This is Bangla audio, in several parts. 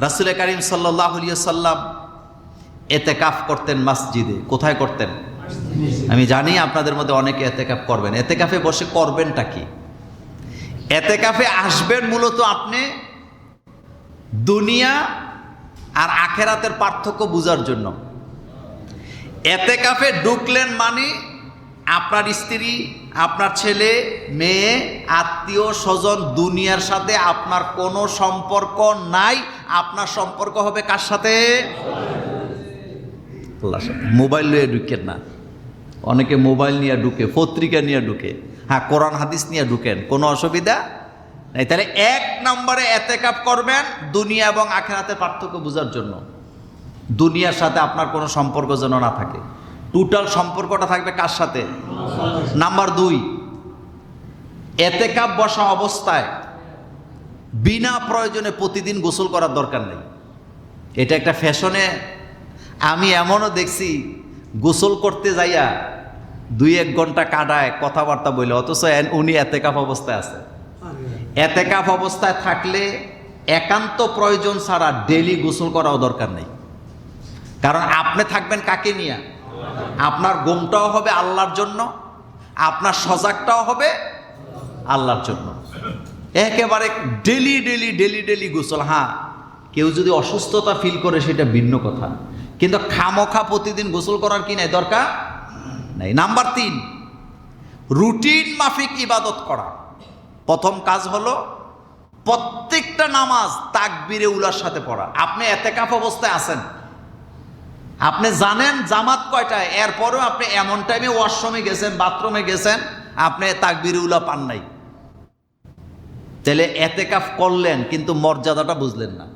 রাসুল করিম সাল্লাহ সাল্লাম এতে কাফ করতেন মসজিদে। কোথায় করতেন? আমি জানি আপনাদের মধ্যে অনেকে এতে কাফ করবেন। এতে কাফে বসে করবেনটা কি? এতে কাফে আসবেন মূলত আপনি দুনিয়া আর আখেরাতের পার্থক্য বোঝার জন্য। এতে কাফে ঢুকলেন মানে আপনার স্ত্রী, আপনার ছেলে, মেয়ে, আত্মীয় স্বজন দুনিয়ার সাথে আপনার কোনো সম্পর্ক নাই। আপনার সম্পর্ক হবে কার সাথে? মোবাইল নিয়ে ঢুকেন না। অনেকে মোবাইল নিয়ে ঢুকে, পত্রিকা নিয়ে ঢুকে হ্যাঁ কোরআন, হাদিস নিয়ে ঢুকেন, কোনো অসুবিধা নেই। তাহলে এক নম্বরে এতে কাপ করবেন দুনিয়া এবং আখেরাতের পার্থক্য বোঝার জন্য। দুনিয়ার সাথে আপনার কোনো সম্পর্ক যেন না থাকে। টোটাল সম্পর্কটা থাকবে কার সাথে? নাম্বার দুই এতে কাপ বসা অবস্থায় বিনা প্রয়োজনে প্রতিদিন গোসল করার দরকার নেই। এটা একটা ফ্যাশনে, আমি এমনও দেখছি, গোসল করতে যাইয়া দুই এক ঘণ্টা কাটায় কথাবার্তা বলে অথচ উনি এতে কাপ অবস্থায় আছে। এতে কাপ অবস্থায় থাকলে একান্ত প্রয়োজন ছাড়া ডেলি গোসল করাও দরকার নেই। কারণ আপনি থাকবেন কাকে নিয়ে? আপনার ঘুমটাও হবে আল্লাহর জন্য, আপনার সজাগটাও হবে আল্লাহর জন্য। একেবারে ডেলি ডেলি ডেলি ডেলি গোসল। হ্যাঁ কেউ যদি অসুস্থতা ফিল করে সেটা ভিন্ন কথা। কিন্তু খামোখা প্রতিদিন গোসল করার কি নাই দরকার? নাই। নাম্বার তিন, রুটিন মাফিক ইবাদত করা। প্রথম কাজ হলো প্রত্যেকটা নামাজ তাকবিরে উলার সাথে পড়া। আপনি এতেকাফ অবস্থায় আছেন। আপনি জানেন জামাত কয়টায়? এরপরেও আপনি এমন টাইমে ওয়াশরুমে গেছেন বাথরুমে গেছেন, আপনি তাকবির উলা পান নাই। তাহলে এতে কাফ করলেন, কিন্তু মর্যাদাটা বুঝলেন না।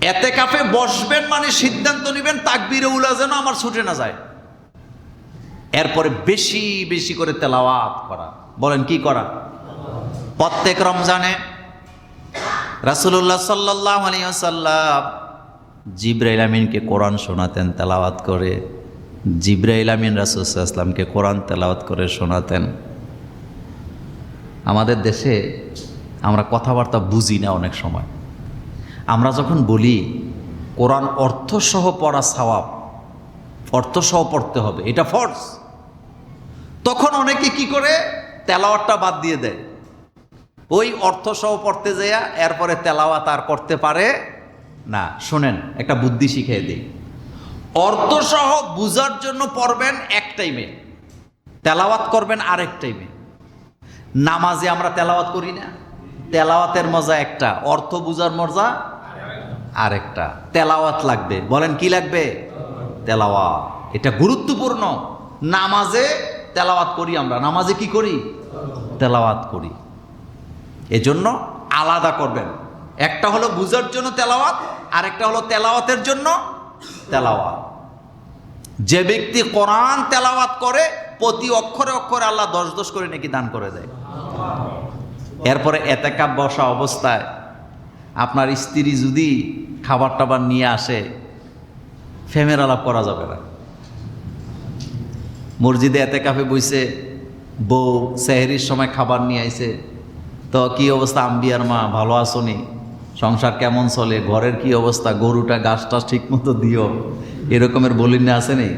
এতে কাফে বসবেন মানে সিদ্ধান্ত নেবেন তাকবিরে উলা যেন আমার ছুটে না যায়। এরপরে বেশি বেশি করে তেলাওয়াত করা। বলেন, কি করা? প্রত্যেক রমজানে রাসুল্লাহ সাল্লাহ আলিয়াল্লাম জিব্রাইল আমিনকে কোরআন শোনাতেন, তেলাওয়াত করে। জিব্রাইল আমিন রাসুলামকে কোরআন তেলাওয়াত করে শোনাতেন। আমাদের দেশে আমরা কথাবার্তা বুঝি না অনেক সময়। আমরা যখন বলি, কোরআন অর্থসহ পড়া সওয়াব, অর্থসহ পড়তে হবে, এটা ফর্স তখন অনেকে কি করে? তেলাওয়াতটা বাদ দিয়ে দেয়। ওই অর্থসহ পড়তে যাইয়া এরপরে তেলাওয়াত আর করতে পারে না, শোনেন, একটা বুদ্ধি শিখিয়ে দিই। অর্থসহ বুঝার জন্য পড়বেন এক টাইমে তেলাওয়াত করবেন আরেক টাইমে নামাজে আমরা তেলাওয়াত করি না। তেলাওয়াতের মজা একটা, অর্থ বুঝার মজা আরেকটা। তেলাওয়াত লাগবে। বলেন, কি লাগবে? তেলাওয়াত। এটা গুরুত্বপূর্ণ। নামাজে তেলাওয়াত করি আমরা। নামাজে কি করি? তেলাওয়াত করি। এজন্য আলাদা করবেন। একটা হলো বুঝার জন্য তেলাওয়াত আর একটা হলো তেলাওয়াতের জন্য তেলাওয়াত। যে ব্যক্তি কোরআন তেলাওয়াত করে, প্রতি অক্ষরে অক্ষরে আল্লাহ দশ দশ করে নাকি দান করে দেয়। এরপরে এতেকাপ বসা অবস্থায় আপনার স্ত্রী যদি খাবার টাবার নিয়ে আসে, ফেমের আলাপ করা যাবে না। মসজিদে এতে কাফে বইছে, বউ, সেহেরির সময় খাবার নিয়ে আইছে। তো কি অবস্থা, আম্বিয়ার মা, ভালো আসনি সংসার কেমন চলে, ঘরের কি অবস্থা, গরুটা গাছ টাছ ঠিক মতো দিও, এরকমের বলির না আছে নেই?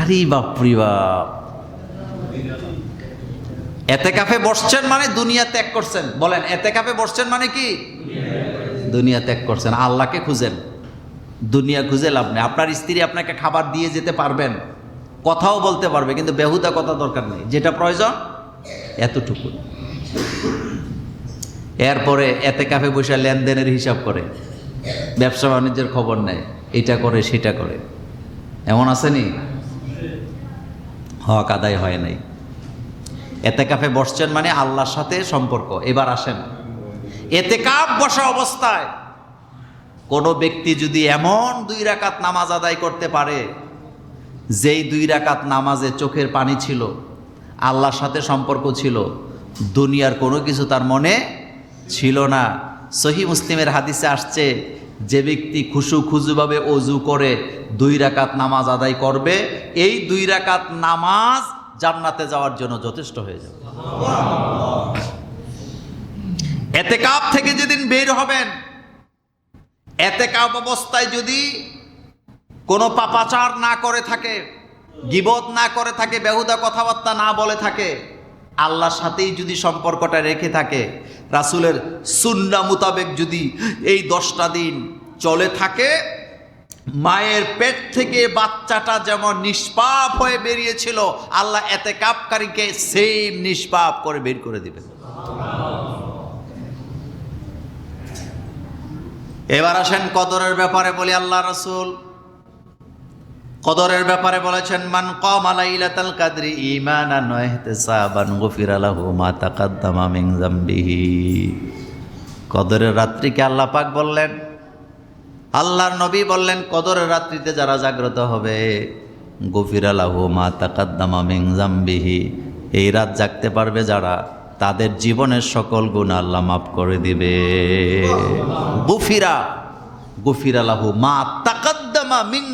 আরে বাপরি বাপ। এতে কাফে বসছেন মানে দুনিয়া ত্যাগ করছেন। বলেন, এতে কাফে বসছেন মানে কি? দুনিয়া ত্যাগ করছেন, আল্লাহকে খুঁজেন। দুনিয়া খুঁজে লাভ নেই। আপনার স্ত্রী আপনাকে খাবার দিয়ে যেতে পারবেন, কথাও বলতে পারবে, কিন্তু বেহুদা কথা দরকার নেই। যেটা প্রয়োজন, এতটুকু। এরপরে এতে কাফে বসে লেনদেনের হিসাব করে। ব্যবসা বাণিজ্যের খবর নেয়, এটা করে, সেটা করে। এমন আসেনি হক আদায় হয় নাই। এতে কাফে বসছেন মানে আল্লাহর সাথে সম্পর্ক, এবার আসেন। এতে কাপ বসা অবস্থায়। কোনো ব্যক্তি যদি এমন দুই রাকাত নামাজ আদায় করতে পারে, যেই দুই রাকাত নামাজে চোখের পানি ছিল, আল্লাহর সাথে সম্পর্ক ছিল, দুনিয়ার কোনো কিছু তার মনে ছিল না। সহি মুসলিমের হাদিসে আসছে, যে ব্যক্তি খুশু খুজুভাবে অজু করে দুই রাকাত নামাজ আদায় করবে, এই দুই রাকাত নামাজ জান্নাতে যাওয়ার জন্য যথেষ্ট হয়ে যাবে। এতে কাপ থেকে যেদিন বের হবেন এতে কাপ অবস্থায় যদি কোনো পাপাচার না করে থাকে, গিবত না করে থাকে, বেহুদা কথাবার্তা না বলে থাকে, আল্লাহর সাথেই যদি সম্পর্কটা রেখে থাকে রাসুলের সুন্না মোতাবেক যদি এই দশটা দিন চলে থাকে, মায়ের পেট থেকে বাচ্চাটা যেমন নিষ্পাপ হয়ে বেরিয়েছিল, আল্লাহ এতে কাপকারীকে সেম নিষ্পাপ করে বের করে দিবেন। এবার আসেন কদরের ব্যাপারে বলি আল্লাহ রসুল কদরের ব্যাপারে বলেছেন মান কম আলাইলাতাল কাদরি ঈমানান ওয়া ইহতিসাবান গুফিরা লাহু মা তাকাদ্দামা মিন যামবিহি। কদরের রাত্রিকে আল্লাহ পাক বললেন আল্লাহর নবী বললেন কদরের রাত্রিতে যারা জাগ্রত হবে গফিরা লাহু মা তাকাদ্দামা মিন এই রাত জাগতে পারবে যারা তাদের জীবনের সকল গুণ আল্লাহ মাফ করে দিবে। গুফিরা গুফিরা লাহু মা তাকাদ্দামা মিন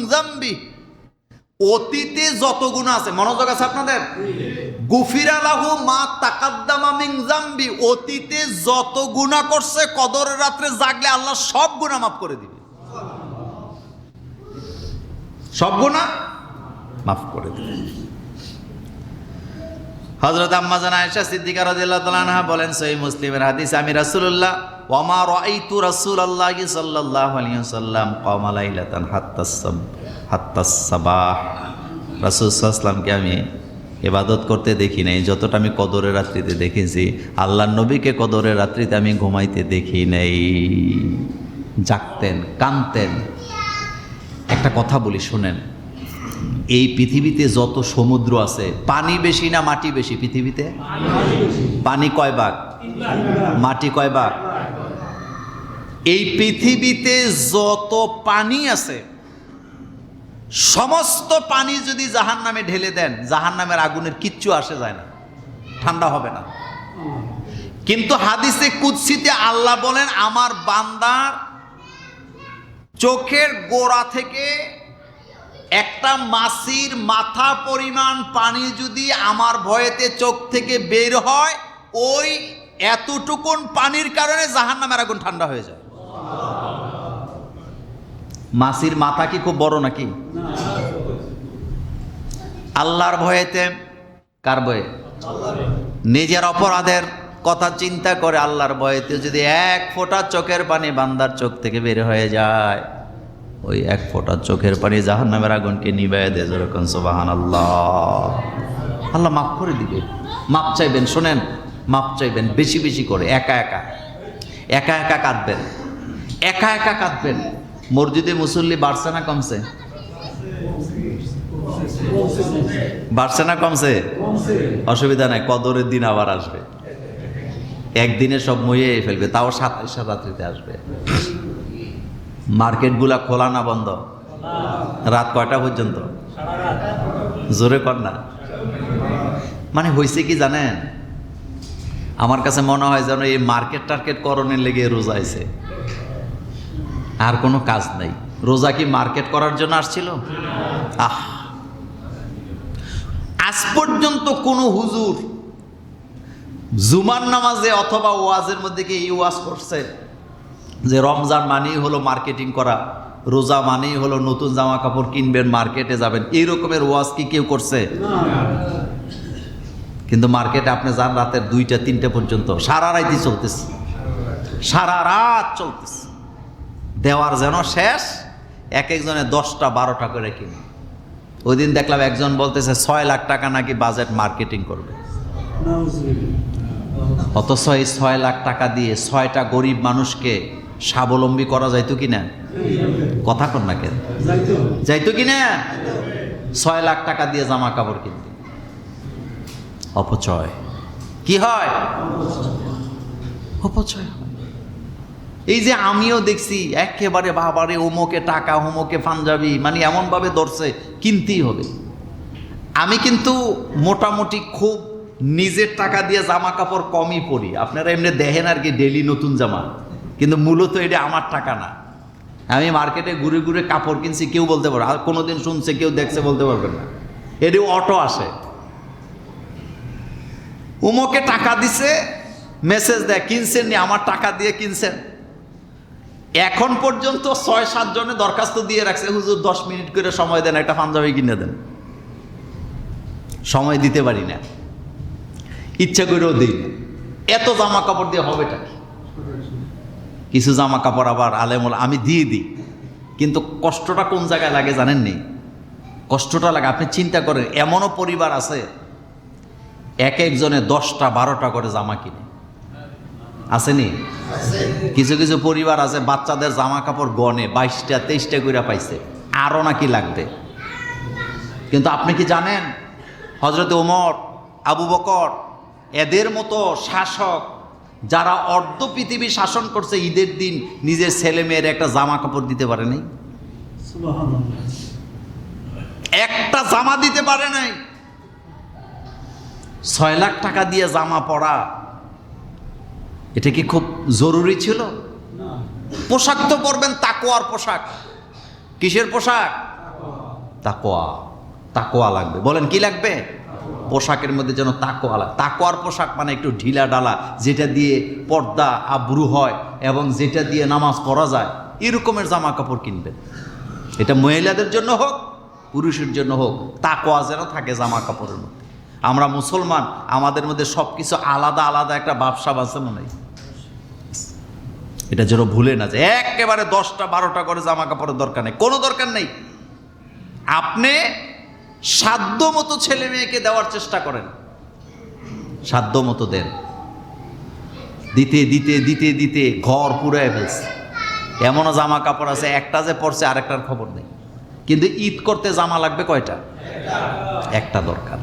অতীতে যত গুণ আছে, মনোযোগ আছে আপনাদের? গুফিরা লাহু মা তাকাদ্দামা মিন জাম্বি অতীতে যত গুনাহ করছে, কদরের রাত্রে জাগলে আল্লাহ সব গুনাহ মাফ করে দিবে। সব গুনাহ মাফ করে দিবে। হযরত আম্মা জানা আয়েশা সিদ্দিকা রাদিয়াল্লাহু তাআলা বলেন, সহিহ মুসলিমের হাদিস, আমি রাসূলুল্লাহ, ওয়া মা রাআইতু রাসূলুল্লাহি সাল্লাল্লাহু আলাইহি ওয়াসাল্লাম কাওমা লাইলাতান হাত্তা সাব হাত্তা সাবাহ রাসূল সাল্লামকে আমি ইবাদত করতে দেখি নাই। যতটা আমি কদরের রাত্রিতে দেখেছি আল্লাহ নবীকে কদরের রাত্রিতে আমি ঘুমাইতে দেখি নাই। জাগতেন কানতেন একটা কথা বলি, শোনেন। এই পৃথিবীতে যত সমুদ্র আছে, পানি বেশি না মাটি বেশি? পৃথিবীতে? পানি কয় ভাগ? মাটি কয় ভাগ? এই পৃথিবীতে যত পানি আছে সমস্ত পানি যদি জাহান নামে ঢেলে দেন জাহান নামের আগুনের কিচ্ছু আসে যায় না। ঠান্ডা হবে না। কিন্তু হাদিসে কুৎসিতে আল্লাহ বলেন, আমার বান্দার চোখের গোড়া থেকে একটা মাসির মাথা পরিমাণ পানি যদি আমার ভয়েতে চোখ থেকে বের হয়, ওই এতটুকুন পানির কারণে জাহান নামের আগুন ঠান্ডা হয়ে যায়। মাসির মাথা কি খুব বড় নাকি? আল্লাহর ভয়েতে কার ভয়ে? নিজের অপরাধের কথা চিন্তা করে আল্লাহর ভয়েতে যদি এক ফোঁটা চোখের পানি বান্দার চোখ থেকে বের হয়ে যায়, ওই এক ফোঁটা চোখের পানি জাহান নামের আগুনকে নিবাই দেয় সোবাহান আল্লাহ আল্লাহ মাফ করে দিবে। মাপ চাইবেন, শোনেন মাপ চাইবেন, বেশি বেশি করে, একা একা। একা একা কাঁদবেন। একা একা কাঁদবেন। মসজিদে মুসল্লি বাড়ছে না কমছে? বাড়ছে না কমছে? অসুবিধা নাই, কদরের দিন আবার আসবে। একদিনে সব মইয়ে ফেলবে, তাও সাতাইশ রাত্রিতে আসবে। মার্কেটগুলা খোলা না বন্ধ? রাত কয়টা পর্যন্ত? জোরে কর না। মানে হয়েছে কি জানেন? আমার কাছে মনে হয় যেন এই মার্কেট টার্কেট করণের লেগে রোজা আছে আর কোনো কাজ নাই। রোজা কি মার্কেট করার জন্য আসছিল? আহ। আজ পর্যন্ত কোনো হুজুর জুমার নামাজে অথবা ওয়াজের মধ্যে কি এই ওয়াজ করছে? যে রমজান মানেই হলো মার্কেটিং করা, রোজা মানেই হলো নতুন জামা কাপড় কিনবেন, মার্কেটে যাবেন। এই রকমের ওয়াজ কি কেউ করছে? কিন্তু মার্কেটে আপনি যান রাতের দুইটা, তিনটা পর্যন্ত। সারা রাতই চলতেছে। সারা রাত চলতেছে। দেওয়ার যেন শেষ, এক একজনে দশটা, বারোটা করে কিনে। ওই দিন দেখলাম একজন বলতেছে, ছয় লাখ টাকা নাকি বাজেট মার্কেটিং করবে। অথচ এই ছয় লাখ টাকা দিয়ে ছয়টা গরিব মানুষকে স্বাবলম্বী করা যাইতো কি না? কথা কর না কেন? যাইতো কি না? ছয় লাখ টাকা দিয়ে জামা কাপড় কিনতে। অপচয়। কি হয়? অপচয় এই যে আমিও দেখছি, একেবারে বাবারে, ওমোকে টাকা হোমোকে পাঞ্জাবি মানে এমনভাবে ধরছে, কিনতেই হবে। আমি কিন্তু মোটামুটি খুব নিজের টাকা দিয়ে জামা কাপড় কমই পরি। আপনারা এমনি দেখেন আর কি ডেলি নতুন জামা। কিন্তু মূলত এটা আমার টাকা না। আমি মার্কেটে ঘুরে ঘুরে কাপড় কিনছি, কেউ বলতে পারবে আর কোনোদিন শুনছে, কেউ দেখছে, বলতে পারবেন না। এটি অটো আসে। উমোকে টাকা দিছে মেসেজ দেয় কিনছেন নি আমার টাকা দিয়ে কিনছেন? এখন পর্যন্ত ছয়, সাত জনে দরখাস্ত দিয়ে রাখছে। হুজুর, দশ মিনিট করে সময় দেন, একটা পাঞ্জাবি কিনে দেন। সময় দিতে পারি না। ইচ্ছা করেও দিই না। এত জামা কাপড় দিয়ে হবেটা কি? কিছু জামা কাপড় আবার আলেমল, আমি দিয়ে দিই। কিন্তু কষ্টটা কোন জায়গায় লাগে জানেন নি? কষ্টটা লাগে। আপনি চিন্তা করেন, এমনও পরিবার আছে, এক একজনে দশটা, বারোটা করে জামা কিনে। আসেনি? কিছু কিছু পরিবার আছে বাচ্চাদের জামা কাপড় গনে বাইশটা তেইশটা করে পাইছে। আরও নাকি লাগবে। কিন্তু আপনি কি জানেন হজরত ওমর আবু বকর এদের মতো শাসক যারা অর্ধ পৃথিবী শাসন করছে ঈদের দিন নিজের ছেলে মেয়ের একটা জামা কাপড় দিতে পারে নাই? একটা জামা দিতে পারে নাই? ছয় লাখ টাকা দিয়ে জামা পরা এটা কি খুব জরুরি ছিল? পোশাক তো পরবেন তাকোয়ার পোশাক। কিসের পোশাক? তাকোয়া তাকোয়া লাগবে। বলেন কি লাগবে? পোশাকের মধ্যে যেন তাকোয়া লাগে। তাকোয়ার পোশাক মানে একটু ঢিলা ডালা যেটা দিয়ে পর্দা আব্রু হয় এবং যেটা দিয়ে নামাজ পড়া যায় এরকমের জামা কাপড় কিনবেন। এটা মহিলাদের জন্য হোক পুরুষের জন্য হোক তাকোয়া যেন থাকে জামা কাপড়ের মধ্যে। আমরা মুসলমান, আমাদের মধ্যে সব কিছু আলাদা আলাদা একটা ব্যবসা আছে মনে এটা যেন ভুলে না যে একেবারে দশটা বারোটা করে জামা কাপড়ের দরকার নেই। কোনো দরকার নেই। আপনি সাধ্য মতো ছেলে মেয়েকে দেওয়ার চেষ্টা করেন। সাধ্য মতো দেন। দিতে দিতে দিতে দিতে ঘর পুরায় ফেলছে। এমনও জামা কাপড় আছে, একটা যে পড়ছে আরেকটার খবর নেই। কিন্তু ঈদ করতে জামা লাগবে কয়টা? একটা দরকার।